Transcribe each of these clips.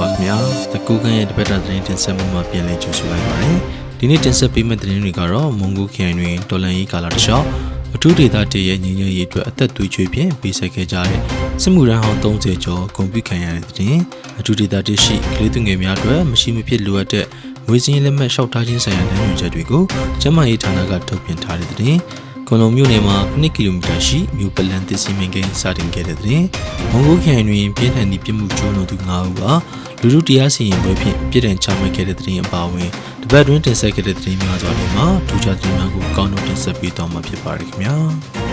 ပါခင်ဗျာတကူကန်ရဲ့တပတ်တာသတင်းတင်ဆက်မှုမှာပြန်လည်ကြိုဆိုလိုက်ပါတယ်ဒီနေ့တင်ဆက်ပေးမယ့်သတင်းတွေကတော့မွန်ဂိုခရိုင်တွင်တော်လန်ရေးကာလတစ်လျှောက်အထူးဒေသတည်ရဲ့ညီညွတ်ရေးအတွက်အသက်သွေးချွေးဖြင့်ပေးဆက်ခဲ့ကြတဲ့စစ်မှုရန်ဟောင်း30ကျော်ဂုဏ်ပြုခံရတဲ့သတင်းအထူးဒေသတည်ရှိကလေးသူငယ်များအတွက်မရှိမဖြစ်လိုအပ်တဲ့ငွေစည်းလက်မှတ်လျှောက်ထားခြင်းဆိုင်ရာလမ်းညွှန်ချက်တွေကိုကျန်းမာရေးဌာနကထုတ်ပြန်ထားတဲ့သတင်း ကွန်လုံမြို့နယ်မှာ9ကီလိုမီတာရှိမြို့ပလန်တစ်စီမင်ကိန်းစတင်ခဲ့တဲ့တဲ့မွန်ဂိုခရိုင်တွင်ပြင်းထန်သည့်ပြစ်မှုကျူးလွန်သူ9ဦးကလူလူတရားစီရင်ပွဲဖြင့်ပြည်ထောင်ချမှတ်ခဲ့တဲ့တဲ့အပါအဝင်တပတ်တွင်းတင်ဆက်ခဲ့တဲ့သတင်းများစွာတွေမှာထူးခြားသတင်းများကိုကောင်းတော့တင်ဆက်ပေးသွားမှာဖြစ်ပါတယ်ခင်ဗျာပ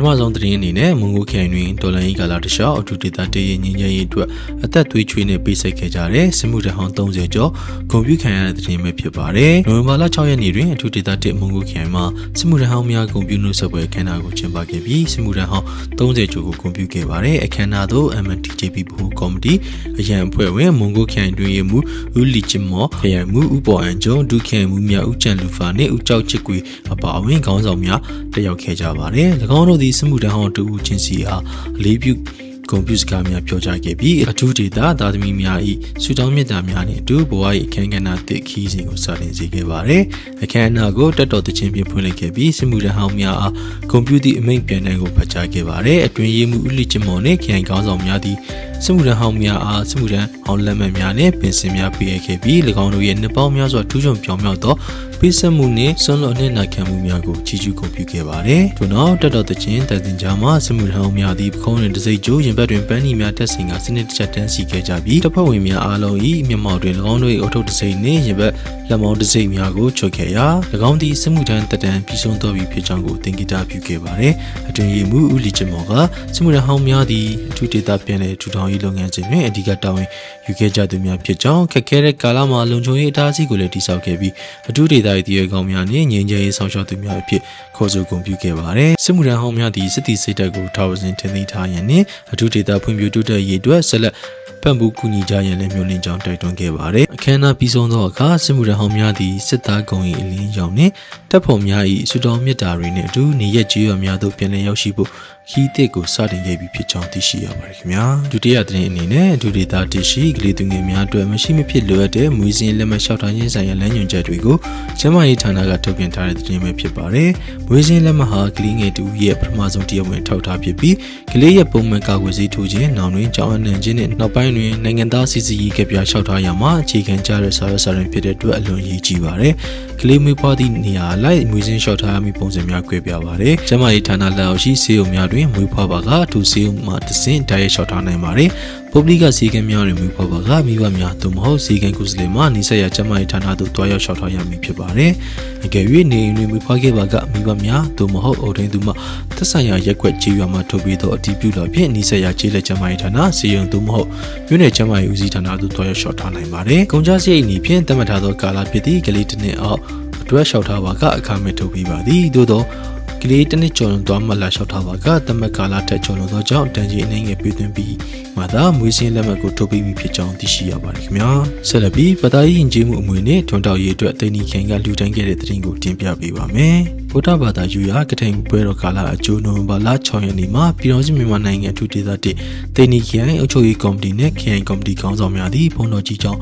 ထမဆုံးသတင်းအနေနဲ့မွန်ဂိုခရိုင်တွင်ဒေါ်လာရေးကာလာတခြားအထူးဒေသတည်ရင်းငင်းရေးအတွက်အသက်သွေးချွေးနဲ့ပေးဆက်ခဲ့ကြတဲ့စစ်မှုထမ်းဟောင်း30ကျော်ဂုဏ်ပြုခံရတဲ့သတင်းပဲဖြစ်ပါတယ်။နိုဝင်ဘာလ6ရက်နေ့တွင်အထူးဒေသတည်မွန်ဂိုခရိုင်မှာစစ်မှုထမ်းဟောင်းများဂုဏ်ပြုနှုတ်ဆက်ပွဲအခမ်းအနားကိုကျင်းပခဲ့ပြီးစစ်မှုထမ်းဟောင်း30ကျော်ကိုဂုဏ်ပြုခဲ့ပါတယ်။အခမ်းအနားသို့ MNTJP ဘဟုကော်မတီအရန်အဖွဲ့ဝင်မွန်ဂိုခရိုင်တွင်ရမှုဦးလီချင်မော်ခရိုင်မှုဦးပေါ်အန်ကျုံဒုခရိုင်မှုများဦးကျန်လူဖာနှင့်ဦးကျောက်ချစ်ကွေအပါအဝင်ခေါင်းဆောင်များတက်ရောက်ခဲ့ကြပါတယ်။၎င်းတို့သည်စစ်မှုထမ်းဟောင်းတူဦးချင်းစီအားအလေးပြုကွန်ပျူတာကားများပြောကြားခဲ့ပြီးအထူးဒေတာသာသမီများ၏ဆူတောင်းမြတ်တာများနှင့်အတူဘဝ၏အခမ်းကဏ္ဍသစ်ခီးစဉ်ကိုစတင်စေခဲ့ပါသည်။အခမ်းအနားကိုတက်တော်တခြင်းဖြင့်ဖွင့်လှစ်ခဲ့ပြီးစစ်မှုထမ်းဟောင်းများအားကွန်ပျူတာအမိန့်ပြန်တန်းကိုဖတ်ကြားခဲ့ပါသည်။အတွင်ရေးမှုဦးလီချမော်နှင့်ခရိုင်ကောင်းဆောင်များသည် စစ်မှုထမ်းဟောင်းများအားစစ်မှုထမ်းဟောင်းလက်မှတ်များနှင့်ပင်စင်များပေးအပ်ခဲ့ပြီး၎င်းတို့ရဲ့နှစ်ပေါင်းများစွာထူးချွန်ပြောင်မြောက်သောပေးဆက်မှုနှင့်ဆွမ်းလော်နှင့်နာခံမှုများကိုချီးကျူးဂုဏ်ပြုခဲ့ပါတယ်။ထို့နောက်တက်တော်တခြင်းတန်တင်ကြားမှာစစ်မှုထမ်းဟောင်းများသည်ပခုံးတွင်တစိမ့်ကျိုးရင်ဘတ်တွင်ပန်းနီများတက်ဆင်ကစနစ်တကျတန်းစီခဲ့ကြပြီးတပ်ဖွဲ့ဝင်များအားလုံး၏မျက်မှောက်တွင်၎င်းတို့၏အုတ်ထုတ်တစိမ့်နှင့်ရင်ဘတ်လက်မောင်းတစိမ့်များကိုချုပ်ခဲ့ရာ၎င်းသည်စစ်မှုထမ်းတက်တန်းပြီးဆုံးသောပြီးဖြစ်ကြောင်းကိုသင်္ကေတပြုခဲ့ပါတယ်။အတွင်ရေးမှုဦးလီချမော်ကစစ်မှုထမ်းဟောင်းများသည်အထူးဒေသပြန်လည်ထူထောင်ရေးလုပ်ငန်းစဉ်တွင်အဓိကတာဝန်ယူခဲ့ကြသူများဖြစ်ကြောင်းခက်ခဲတဲ့ကာလမှာလုံခြုံရေးအတားအဆီးကိုလည်းတိစောက်ခဲ့ပြီးအထူးဒေသ၏တည်ရကောင်းများနှင့်ငြိမ်းချမ်းရေးဆောင်ရှောက်သူများအဖြစ် ခေါ်ဆိုဂုဏ်ပြုခဲ့ပါတယ်။စစ်မှုထမ်းဟောင်းများသည်စစ်တီစိတ်တက်ကိုထောက်ဆင်ထင်သိထားရန်နှင့်အထူးဒေသဖွံ့ဖြိုးတိုးတက်ရေးအတွက်ဆက်လက်ပံ့ပိုးကူညီကြရန်လည်းမျိုးလင့်ကြောင်းတိုက်တွန်းခဲ့ပါတယ်။အခမ်းအနားပြီးဆုံးသောအခါစစ်မှုထမ်းဟောင်းများသည်စစ်သားကုံ၏အလင်းရောင်နှင့်တပ်ဖွဲ့များ၏ဆူတောင်းမြတ်တာတွေနှင့်အတူနေရက်ကြေးရွာများသို့ပြန်လည်ရောက်ရှိဖို့ခီးတစ်ကိုစတင်ခဲ့ပြီးဖြစ်ကြောင်းသိရှိရပါတယ်ခင်ဗျာဒုတိယသတင်းအနေနဲ့ဒုဒေတာတရှိကလေးသူငယ်များအတွက်မရှိမဖြစ်လိုအပ်တဲ့မွေးစင်းလက်မှတ်လျှောက်ထားခြင်းဆိုင်ရာလမ်းညွှန်ချက်တွေကိုကျန်းမာရေးဌာနကထုတ်ပြန်ထားတဲ့သတင်းပဲဖြစ်ပါတယ်မွေးစင်းလက်မှတ်ဟာကလေးငယ်တူရဲ့ပထမဆုံးတရားဝင်ထောက်ထားဖြစ်ပြီးကလေးရဲ့ပုံမှန်ကာကွယ်ဆေးထိုးခြင်းနောင်တွင်ကြောင်းအနှံခြင်းနဲ့နောက်ပိုင်းတွင်နိုင်ငံသားစီစီရေးကပြလျှောက်ထားရမှာအခြေခံကြတဲ့စာရွက်စာတမ်းဖြစ်တဲ့အတွက်အလွန်ရည်ကြီးပါတယ်ကလေးမွေးဖွားသည့်နေရာလိုက်မွေးစင်းလျှောက်ထားရမည့်ပုံစံများကွဲပြားပါတယ်ကျန်းမာရေးဌာနလက်အောက်ရှိဆေးရုံများတွင်မွေးဖွားပါကထိုဆေးရုံမှတဆင့်တိုက်ရိုက်လျှောက်ထားနိုင်ပါတယ်ပုဂ္ဂလိကစီကံများတွင်မူဖော်ပါကမိဘများသို့မဟုတ်စီကံကုစလေမှနေဆက်ရကျမရေးဌာနသို့တွားရောက်လျှောက်ထားရမည်ဖြစ်ပါတယ်။အကယ်၍နေအိမ်တွင်မူဖွားခဲ့ပါကမိဘများသို့မဟုတ်အိုထိန်သူမှသက်ဆိုင်ရာရက်ွက်ကြေးရွာမှထုတ်ပြီးသောအတည်ပြုတော်ဖြင့်နေဆက်ရကျေးလက်ကျမရေးဌာနစီရင်သို့မဟုတ်မြို့နယ်ကျမရေးဦးစီးဌာနသို့တွားရောက်လျှောက်ထားနိုင်ပါတယ်။ကုန်ကြစရိတ်အနေဖြင့်သတ်မှတ်ထားသောကာလဖြစ်သည့်ကလေးတစ်နှစ်အောက်အတွက်လျှောက်ထားပါကအခမဲ့ထုတ်ပြီးပါသည်။သို့သောကလေးတစ်နှစ်ကျော်လွန်သွားမှလာလျှောက်ထားပါကတမက်ကာလာထက်ကျော်လွန်သောကြောင့်တန်ကြီးအနေငယ်ပြည့်သွင်းပြီးမှသာမွေးစင်းလက်မှတ်ကိုထုတ်ပြီးပြီဖြစ်ကြောင်းသိရှိရပါတယ်ခင်ဗျာဆက်လက်ပြီးပတာရီရင်ကျေးမှုအမွေနဲ့ထွန်တောက်ရေးအတွက်တိန်နီခင်ကလူတိုင်းခဲ့တဲ့သတင်းကိုတင်ပြပေးပါမယ်ဗုဒ္ဓဘာသာယူရာကထိန်ပွဲတော်ကာလအကျိုးနိုဝင်ဘာလ6ရက်နေ့မှာပြည်တော်စုမြန်မာနိုင်ငံထူဒေသတစ်တိန်နီခိုင်အုပ်ချုပ်ရေးကော်မတီနဲ့ခိုင်ကော်မတီခေါင်းဆောင်များသည့်ဘုံတော်ကြီးကျောင်း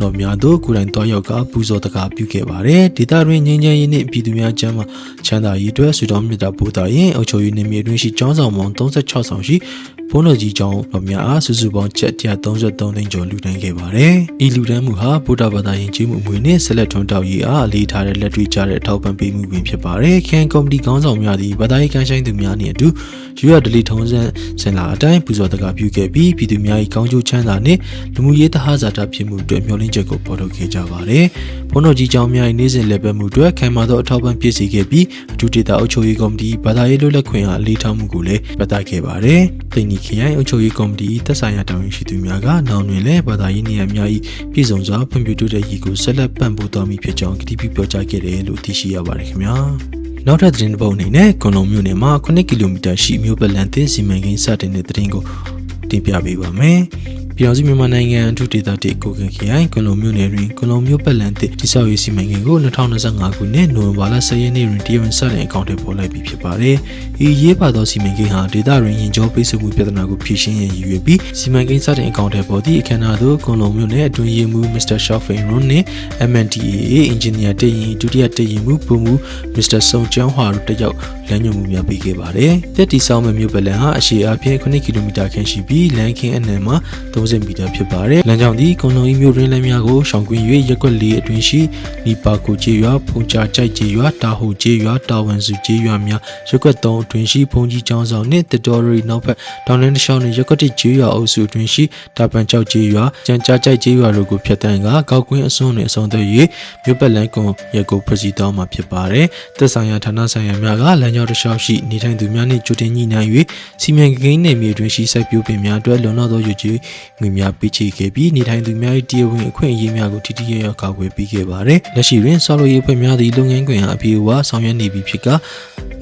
တော်များတို့ကိုယ်တိုင်တွားရောက်ကပူဇော်တကာပြုခဲ့ပါတယ်ဒေသတွင်ငြိမ်းချမ်းရေးနှင့်ပြည်သူများကျန်းမာချမ်းသာရေးအတွက်ဆုတောင်းမြတ်တာပို့တာရင်အုပ်ချုပ်ရေးနေမြေတွင်ရှိကျောင်းဆောင်ပေါင်း36ဆောင်ရှိဘုန်းတော်ကြီးကျောင်းတော်များအားစုစုပေါင်းချက်133သိန်းကျော်လူတန်းခဲ့ပါတယ်။ဤလူတန်းမှုဟာဗုဒ္ဓဘာသာယဉ်ကျေးမှုအမွေနဲ့ဆက်လက်ထွန်းတောက်ရေးအားအလေးထားတဲ့လက်တွေ့ကျတဲ့အထောက်ပံ့ပေးမှုပင်ဖြစ်ပါတယ်။ခရိုင်ကော်မတီခေါင်းဆောင်များသည်ဘာသာရေးကမ်းဆိုင်သူများနှင့်အတူယူရဒလီထုံးစံစင်လာအတိုင်းပူဇော်တကာပြုခဲ့ပြီးပြည်သူများ၏ကောင်းကျိုးချမ်းသာနှင့်လူမှုရေးတဟဇာတာဖြစ်မှုအတွက်မျှော်လင့်ချက်ကိုပေါ်ထုတ်ခဲ့ကြပါတယ်။ဘုန်းတော်ကြီးကျောင်းများ၏နေ့စဉ်လက်ပတ်မှုအတွက်ခံမာသောအထောက်ပံ့ပြည့်စည်ခဲ့ပြီးအထူးဒေသအုပ်ချုပ်ရေးကော်မတီဘာသာရေးလွတ်လပ်ခွင့်အားအလေးထားမှုကိုလည်းပတ်သက်ခဲ့ပါတယ်။တိန်နီခရိုင်အုပ်ချုပ်ရေးကော်မတီသက်ဆိုင်ရာတာဝန်ရှိသူများကနောင်တွင်လည်းဘာသာရေးနေရာများ၏ပြည်စုံစွာဖွံ့ဖြိုးတိုးတက်ရေးကိုဆက်လက်ပံ့ပိုးသွားမည်ဖြစ်ကြောင်းကတိပြုပြောကြားခဲ့တယ်လို့သိရှိရပါတယ်ခင်ဗျာ။နောက်ထပ်သတင်းတစ်ပုဒ်အနေနဲ့ကွန်လုံမြို့နယ်မှာ9ကီလိုမီတာရှိမြို့ပလန်သင်းစီမံကိန်းစတင်တဲ့သတင်းကိုတင်ပြပေးပါမယ်။ ပြည်တော်စုမြန်မာနိုင်ငံအထူးဒေသတစ်ကိုကင်ခရိုင်ကွန်လုံမြို့နယ်တွင်ကွန်လုံမြို့ပတ်လန်တစ်တိဆောက်ရေးစီမံကိန်းကို2025ခုနှစ်နိုဝင်ဘာလ10ရက်နေ့တွင်တရားဝင်စတင်အကောင့်ထဲပေါ်လိုက်ပြီးဖြစ်ပါတယ်။ဤရေးပါသောစီမံကိန်းဟာဒေသတွင်ရင်ကျော်ပိတ်ဆို့မှုပြဿနာကိုဖြေရှင်းရန်ရည်ရွယ်ပြီးစီမံကိန်းစတင်အကောင့်ထဲပေါ်သည့်အခမ်းအနားသို့ကွန်လုံမြို့နယ်အတွင်းရေးမှူး Mr. Shafin Run နှင့် MNDAA အင်ဂျင်နီယာတရင်ဒုတိယတရင်မှူးပုံမှူး Mr. စုံကျန်းဟွာတို့တက်ရောက်လမ်းညွှန်မှုများပေးခဲ့ပါတယ်။တက်တီဆောင်မဲ့မြို့ပလန်ဟာအရှေ့အပြင်9ကီလိုမီတာခန့်ရှိပြီးလမ်းခင်းအနံမှာ30မီတာဖြစ်ပါတယ်။လမ်းကြောင်းဒီကွန်လုံဤမြို့တွင်လမ်းများကိုရှောင်ကွင်း၍ရက်ွက်လေးအတွင်ရှိနီပါကိုကျေးရွာဖုန်ချကြိုက်ကျေးရွာတာဟိုကျေးရွာတာဝန်စုကျေးရွာများရက်ွက်3အတွင်ရှိဖုန်ကြီးကျောင်းဆောင်နှင့်တတော်ရီနောက်ဘက်တောင်လန်းတစ်လျှောက်နှင့်ရက်ွက်တစ်ကျေးရွာအုပ်စုအတွင်ရှိတာပန်ကျောက်ကျေးရွာကြံကြားကြိုက်ကျေးရွာတို့ကိုဖျက်ဆီးကကောက်ကွင်းအစွန်းနှင့်အဆုံးသတ်၍မြို့ပတ်လမ်းကွန်ရက်ကိုဖွဲ့စည်းတော်မှာဖြစ်ပါတယ်။သက်ဆိုင်ရာဌာနဆိုင်ရာများကလမ်းကြောင်းတစ်လျှောက်ရှိနေထိုင်သူများနှင့်ကြိုတင်ညှိနှိုင်း၍စီမံကိန်းနယ်မြေတွင်ရှိစိုက်ပျိုးပင်များအတွက်လုံလောက်သောယူကြီးငွေများပေးချေခဲ့ပြီးနေထိုင်သူများ၏တရားဝင်အခွင့်အရေးများကိုထိထိရောက်ရောက်ကာကွယ်ပေးခဲ့ပါတယ်။လက်ရှိတွင်ဆောက်လုပ်ရေးအဖွဲ့များသည့်လုပ်ငန်းခွင်အားအပြေအဝဆောင်ရွက်နေပြီဖြစ်က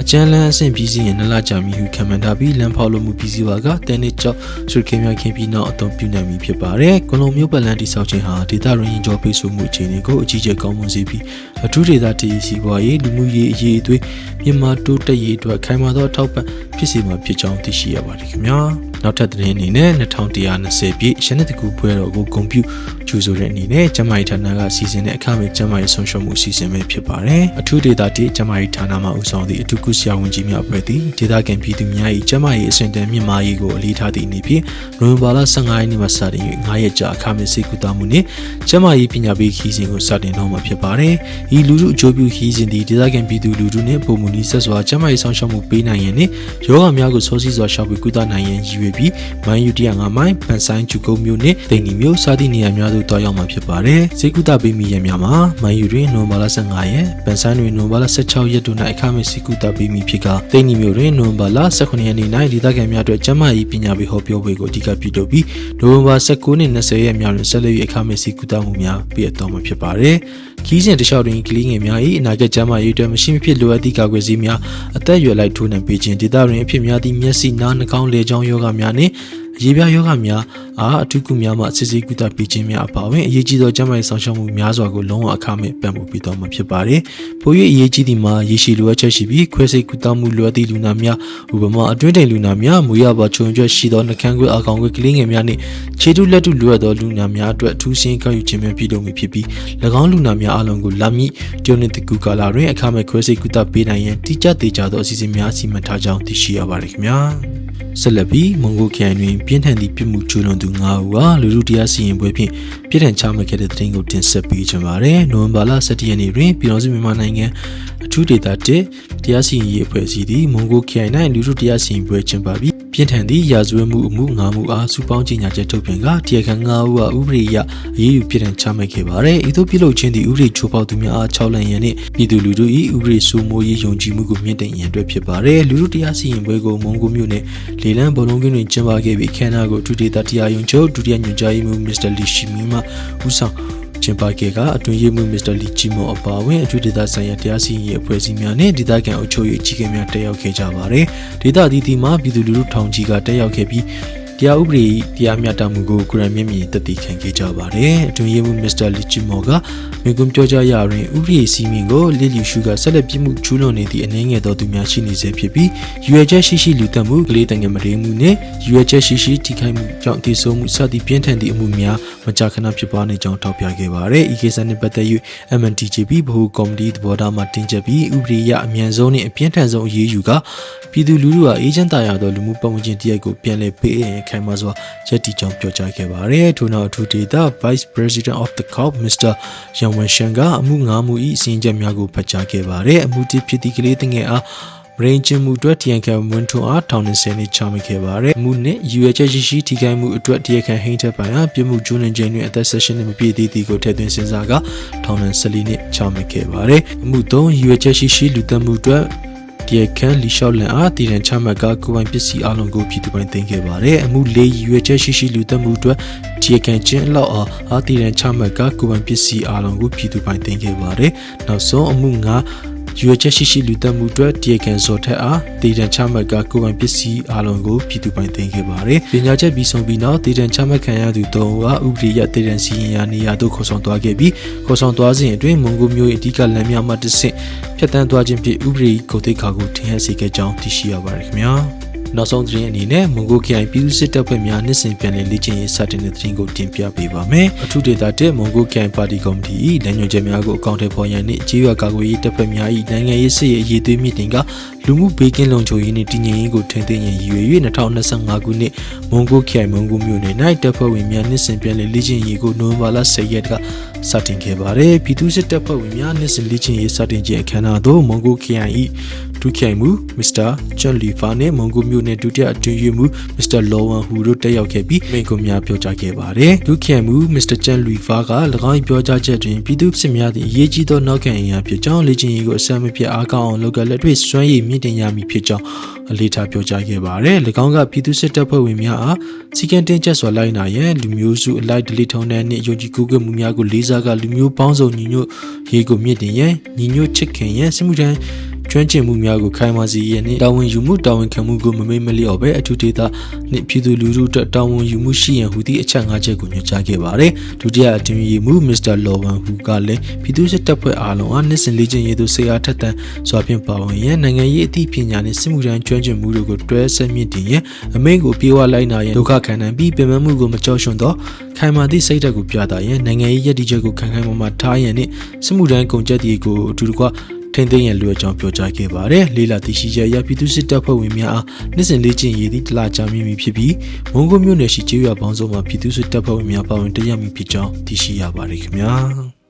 အကျန်းလန်းအဆင့်ပြီးစီးရင်နလကြာမီဟုခံမှန်းထားပြီးလမ်းဖောက်လို့မှုပြီးစီးပါကတဲနစ်ကျောက်ဆွေခင်များခင်ပြီးနောက်အသုံးပြုနိုင်ပြီဖြစ်ပါတယ်။ကွန်လုံမျိုးပတ်လန်းတိဆောက်ခြင်းဟာဒေသရင်းရင်ကျော်ပိတ်ဆို့မှုအခြေအနေကိုအကြီးကျယ်ကောင်းမွန်စေပြီးအထူးဒေသတည်စီပွားရေးလူမှုရေးအရေးအသွေးမြန်မာတိုးတက်ရေးအတွက်ခိုင်မာသောအထောက်ပံ့ဖြစ်စေမှာဖြစ်ကြောင်းသိရှိရပါတယ်ခင်ဗျာ။ နောက်ထပ်သတင်းအနေနဲ့2120ပြည့်ရှမ်းတကူပွဲတော်ကိုဂုံပြုကျူဆိုတဲ့အနေနဲ့ကျမကြီးဌာနကစီစဉ်တဲ့အခမဲ့ကျမကြီးဆုံးရှုံးမှုအစီအစဉ်ပဲဖြစ်ပါတယ်။အထူးဒေတာတိကျမကြီးဌာနမှဦးဆောင်သည့်အထူးကုဆရာဝန်ကြီးများအဖွဲ့သည်ဒေတာကန်ပြည်သူများ၏ကျမကြီးအစဉ်တန်မြင့်မားရေးကိုအလေးထားသည့်အနေဖြင့်နိုဝင်ဘာလ15ရက်နေ့မှစတင်၍9ရက်ကြာအခမဲ့စိတ်ကူတာမှုနှင့်ကျမကြီးပညာပေးခီးစဉ်ကိုစတင်တော့မှာဖြစ်ပါတယ်။ဤလူထုအကျိုးပြုခီးစဉ်သည်ဒေတာကန်ပြည်သူလူထုနှင့်ပုံမှုနီးဆက်စွာကျမကြီးဆောင်ရှောက်မှုပေးနိုင်ရန်နှင့်ယောဂများကိုစောစီးစွာရှောက်ပြီးကုသနိုင်ရန်ရည်ရွယ်ပြီးမိုင်းယူ105မိုင်ပန်ဆိုင်ဂျူကုန်းမြို့နှင့်တိန်နီမြို့စသည့်နေရာများသို့တွားရောက်မှာဖြစ်ပါတယ်။စေကုသပေးမိရများမှာမိုင်းယူတွင်နိုဝင်ဘာလ15ရက်ပန်ဆိုင်တွင်နိုဝင်ဘာလ16ရက်တို့၌အခမဲ့စေကုသပေးမိဖြစ်ကတိန်နီမြို့တွင်နိုဝင်ဘာလ18ရက်နေ့၌ဒေသခံများအတွက်ကျန်းမာရေးပညာပေးဟောပြောပွဲကိုအဓိကပြုလုပ်ပြီးနိုဝင်ဘာ19နှစ်20ရက်များတွင်ဆက်လက်၍အခမဲ့စေကုသမှုများပေးအပ်တော်မှာဖြစ်ပါတယ်။ခီးစဉ်တစ်လျှောက်တွင်ကလေးငယ်များ၏အနာဂတ်ကျန်းမာရေးအတွက်မရှိမဖြစ်လိုအပ်သည့်ကာကွယ်ဆေးများအသက်အရွယ်လိုက်ထိုးနှံပေးခြင်းဒေသတွင်အဖြစ်များသည့်မျက်စိနားနှာခေါင်းလေကြောင်းယောဂများနှင့် အရေးပြားယောဂများအားအထူးကုများမှစစ်ဆေးကုသပေးခြင်းများအပါအဝင်အရေးကြီးသောကျန်းမာရေးဆောင်ရှောက်မှုများစွာကိုလုံးဝအခမဲ့ပံ့ပိုးပေးသွားမှာဖြစ်ပါတယ်။ပို၍အရေးကြီးသည့်မှာရေရှည်လိုအပ်ချက်ရှိပြီးခွဲစိတ်ကုသမှုလိုအပ်သည့်လူနာများဥပမာအတွင်းတိမ်လူနာများမူရပါခြုံကျွတ်ရှိသောနှကန်းခွေအကောင်ခွေကလေးငယ်များနှင့်ခြေထုလက်ထုလိုအပ်သောလူနာများအတွက်အထူးရှင်းကောက်ယူခြင်းများပြုလုပ်မည်ဖြစ်ပြီး၎င်းလူနာများအလုံးကိုလာမည့်တရုတ်နှင့်တကူကာလာတွင်အခမဲ့ခွဲစိတ်ကုသပေးနိုင်ရန်တိကျသေးကြသောအစီအစဉ်များစီမံထားကြောင်းသိရှိရပါတယ်ခင်ဗျာ။ဆက်လက်ပြီးမွန်ဂိုခရိုင်တွင်ပြင်းထန်သည့်ပြစ်မှုကျူးလွန်သူ9ဦးကလူလူတရားစီရင်ပွဲဖြင့်ပြည်ထန်ချမှတ်ခဲ့တဲ့သတင်းကိုတင်ဆက်ပေးချင်ပါတယ်။နိုဝင်ဘာလ17ရက်နေ့တွင်ပြည်တော်စုမြန်မာနိုင်ငံအထူးဒေသ1တရားစီရင်ရေးအဖွဲ့အစည်းသည်မွန်ဂိုခရိုင်၌လူလူတရားစီရင်ပွဲကျင်းပပြီး ပြင်းထန်သည့်ရာဇဝတ်မှုအမှု၅မှုအားစုပေါင်းကြေညာချက်ထုတ်ပြန်ကတရားခံ၅ဦးကဥပဒေအရအရေးယူပြည်ထန်ချမှတ်ခဲ့ပါတယ်။ဤသို့ပြုလုပ်ခြင်းသည်ဥပဒေချိုးဖောက်သူများအား၆လန်ရန်နှင့်ပြည်သူလူထု၏ဥပဒေစိုးမိုးရေးယုံကြည်မှုကိုမြင့်တင်ရန်အတွက်ဖြစ်ပါတယ်။လူထုတရားစီရင်ပွဲကိုမွန်ဂိုမြို့နယ်လေလန်းဘောလုံးကွင်းတွင်ကျင်းပခဲ့ပြီးခမ်းနားကိုဒုတိယတရားရုံးချုပ်ဒုတိယညွှန်ကြားရေးမှူးမစ္စတာလီရှီမီမှဦးဆောင် ကျင်းပခဲ့ကအတွင်းရေးမှူးမစ္စတာလီချီမိုအပါအဝင်အထူးဒေသဆိုင်ရာတရားစီရင်ရေးအဖွဲ့အစည်းများနဲ့ဒေသခံအုပ်ချုပ်ရေးအကြီးအကဲများတက်ရောက်ခဲ့ကြပါတယ်။ဒေသအသီးသီးမှာပြည်သူလူထုထောင်ကြီးကတက်ရောက်ခဲ့ပြီး တရားဥပဒေတရားမျှတမှုကိုကုရန်မြင့်မြင့်တက်တည်ခံခဲ့ကြပါတယ်။အတွင်းရေးမှူးမစ္စတာလီချီမိုကမိကွန်ပြောကြားရာတွင်ဥပဒေစည်းမျဉ်းကိုလစ်လျူရှုကဆက်လက်ပြမှုကျူးလွန်နေသည့်အနေငယ်သောသူများရှိနေစေဖြစ်ပြီးရွေချက်ရှိရှိလူတက်မှုကလေးတငယ်မရေမှုနှင့်ရွေချက်ရှိရှိထိခိုက်မှုကြောင့်တည်ဆိုးမှုစသည့်ပြင်းထန်သည့်အမှုများမကြာခဏဖြစ်ပွားနေကြောင်းထောက်ပြခဲ့ပါတယ်။ဤကိစ္စနှင့်ပတ်သက်၍ MNTJP ဗဟိုကော်မတီသဘောထားမှတင်ချက်ပြီးဥပဒေအရအမြန်ဆုံးနှင့်အပြင်းထန်ဆုံးအရေးယူကပြည်သူလူထုဟာအေဂျင့်တာရသောလူမှုပတ်ဝန်းကျင်တရက်ကိုပြန်လည်ပေးအပ်ခိုင်မာစွာရည်တည်ကြောင်းပြောကြားခဲ့ပါတယ်။ထို့နောက်အထူးဒေသ Vice President of the COP Mr. Yang Wenshan ကအမှုငါးမှု၏အစည်းအဝေးများကိုဖတ်ကြားခဲ့ပါတယ်။အမှုတစ်ဖြစ်သည့်ကလေးတငယ်အားမရင်ချင်းမှုအတွက်တရားခံမွန်းထွန်းအားထောင်နေစနေချမှတ်ခဲ့ပါတယ်။မှုနဲ့ယူရချက်ရှိရှိထိခိုက်မှုအတွက်တရားခံဟိန်းထက်ပိုင်အားပြမှုကျူးလွန်ခြင်းတွင်အသက်ဆက်ရှင်နဲ့မပြည့်သေးသည်ကိုထည့်သွင်းစဉ်းစားကထောင်ဒဏ်14နှစ်ချမှတ်ခဲ့ပါတယ်။အမှု3ယူရချက်ရှိရှိလူသက်မှုအတွက် တရားခံလီလျှောက်လန်အားတည်ရန်ချမှတ်ကကိုယ်ပိုင်ပစ္စည်းအလုံးကိုပြည်သူပိုင်သိမ်းခဲ့ပါတယ်။အမှု၄ရွေချက်ရှိရှိလူသက်မှုအတွက်တရားခံချင်းလောက်အားအားတည်ရန်ချမှတ်ကကိုယ်ပိုင်ပစ္စည်းအလုံးကိုပြည်သူပိုင်သိမ်းခဲ့ပါတယ်။နောက်ဆုံးအမှု၅ ရွေချက်ရှိရှိလူတက်မှုအတွက်တရားခံစော်ထက်အားတည်တံချမှတ်ကကိုယ်ပိုင်ပစ္စည်းအလုံးကိုပြည်သူပိုင်သိမ်းခဲ့ပါတယ်။ပညာချက်ပြီးဆုံးပြီးနောက်တည်တံချမှတ်ခံရသူ၃ဦးကဥပဒေရတည်တံစီရင်ရာနေရာသို့ခေါ်ဆောင်သွားခဲ့ပြီးခေါ်ဆောင်သွားစဉ်အတွင်းမွန်ဂိုမျိုး၏အဓိကလမ်းများမှတစ်ဆင့်ဖြတ်တန်းသွားခြင်းဖြင့်ဥပဒေကိုသိက္ခာကိုထင်ဟပ်စေခဲ့ကြောင်းသိရှိရပါတယ်ခင်ဗျာ။ နောက်ဆုံးသတင်းအနေနဲ့မွန်ဂိုခိုင်ပြည်သူစစ်တပ်ဖွဲ့များနှစ်စဉ်ပြန်လည်လေ့ကျင့်ရေးစတင်တဲ့သတင်းကိုတင်ပြပေးပါမယ်။အထူးဒေသတက်မွန်ဂိုခိုင်ပါတီကော်မတီ၏လမ်းညွှန်ချက်များကိုအကောင့်ထဲပေါ်ရန်နှင့်ကြေးရွာကာကွယ်ရေးတပ်ဖွဲ့များ၏နိုင်ငံရေးစစ်ရေးအရေးသွေးမြင့်တင်ကလူမှုဘေးကင်းလုံခြုံရေးနှင့်တည်ငြိမ်ရေးကိုထိန်းသိမ်းရန်ရည်ရွယ်၍2025ခုနှစ်မွန်ဂိုခိုင်မွန်ဂိုမြို့နယ်၌တပ်ဖွဲ့ဝင်များနှစ်စဉ်ပြန်လည်လေ့ကျင့်ရေးကိုနိုဝင်ဘာလ10ရက်ကစတင်ခဲ့ပါတယ်။ပြည်သူစစ်တပ်ဖွဲ့ဝင်များနှစ်စဉ်လေ့ကျင့်ရေးစတင်ခြင်းအခမ်းအနားသို့မွန်ဂိုခိုင်၏ ဒုခိုင်မှုမစ္စတာချန်လီဖာနဲ့မွန်ဂိုမြို့နယ်ဒုတိယအတွင်းရေးမှူးမစ္စတာလော်ဝမ်ဟူတို့တက်ရောက်ခဲ့ပြီးမိန့်ခွန်းများပြောကြားခဲ့ပါတယ်။ဒုခိုင်မှုမစ္စတာချန်လီဖာက၎င်း၏ပြောကြားချက်တွင်ပြည်သူစစ်များသည့်အရေးကြီးသောနောက်ခံအင်အားဖြစ်ကြောင်းလေ့ကျင့်ရေးကိုအစမ်းမပြတ်အားကောင်းအောင်လုပ်ကလက်တွေ့စွမ်းရည်မြင့်တင်ရမည်ဖြစ်ကြောင်းအလေးထားပြောကြားခဲ့ပါတယ်။၎င်းကပြည်သူစစ်တပ်ဖွဲ့ဝင်များအားစီကံတင်ချက်စွာလိုက်နာရန်လူမျိုးစုအလိုက်ဒလိထုံးတဲ့နှင့်ယုံကြည်ကိုးကွယ်မှုများကိုလေးစားကလူမျိုးပေါင်းစုံညီညွတ်ရေးကိုမြင့်တင်ရန်ညီညွတ်ချစ်ခင်ရန်စစ်မှုထမ်း ကျွမ်းကျင်မှုများကိုခိုင်မာစေရန်နှင့်တာဝန်ယူမှုတာဝန်ခံမှုကိုမမေ့မလျော့ပဲအထူးဒေသနှင့်ပြည်သူလူထုအတွက်တာဝန်ယူမှုရှိရန်ဟူသည့်အချက်၅ချက်ကိုညွှန်ကြားခဲ့ပါတယ်။ဒုတိယအတွင်းရေးမှူးမစ္စတာလော်ဝမ်ဟူကလည်းပြည်သူ့စစ်တပ်ဖွဲ့အားလုံးအားနှစ်စဉ်လေ့ကျင့်ရေးသို့ဆေးအားထက်သန်စွာဖြင့်ပါဝင်ရန်နိုင်ငံရေးအသိပညာနှင့်စစ်မှုထမ်းကျွမ်းကျင်မှုတို့ကိုတွဲဆက်မြင့်တင်ရန်အမိန့်ကိုပြေဝလိုက်နာရန်ဒုက္ခခံနိုင်ပြီးပြင်ပမှုကိုမကြောက်ရွံ့သောခိုင်မာသည့်စိတ်ဓာတ်ကိုပြသရန်နိုင်ငံရေးရည်တည်ချက်ကိုခိုင်ခိုင်မာမာထားရန်နှင့်စစ်မှုထမ်းကုန်ကျက်တီကိုအထူးတကွ ထိန်းသိမ်းရန်လိုအပ်ကြောင်းပြောကြားခဲ့ပါတယ်။လေးလာသိရှိချက်အရပြည်သူစစ်တပ်ဖွဲ့ဝင်များအားနှစ်စဉ်လေ့ကျင့်ရေးသည့်တလကြာမြင့်ပြီဖြစ်ပြီးမွန်ဂိုမြို့နယ်ရှိကျေးရွာပေါင်းစုံမှာပြည်သူစစ်တပ်ဖွဲ့ဝင်များပါဝင်တက်ရောက်မည်ဖြစ်ကြောင်းသိရှိရပါတယ်ခင်ဗျာ။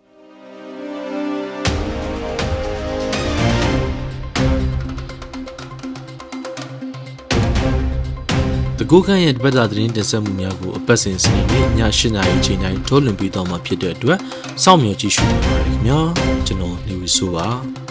တကူခန့်ရဲ့တပတ်တာသတင်းတင်ဆက်မှုများကိုအပတ်စဉ်စနေနေ့ည8:00နာရီချိန်တိုင်းထုတ်လွှင့်ပေးတော့မှာဖြစ်တဲ့အတွက်စောင့်မျှော်ကြည့်ရှုနိုင်ပါတယ်ခင်ဗျာကျွန်တော်နေဝီဆိုပါ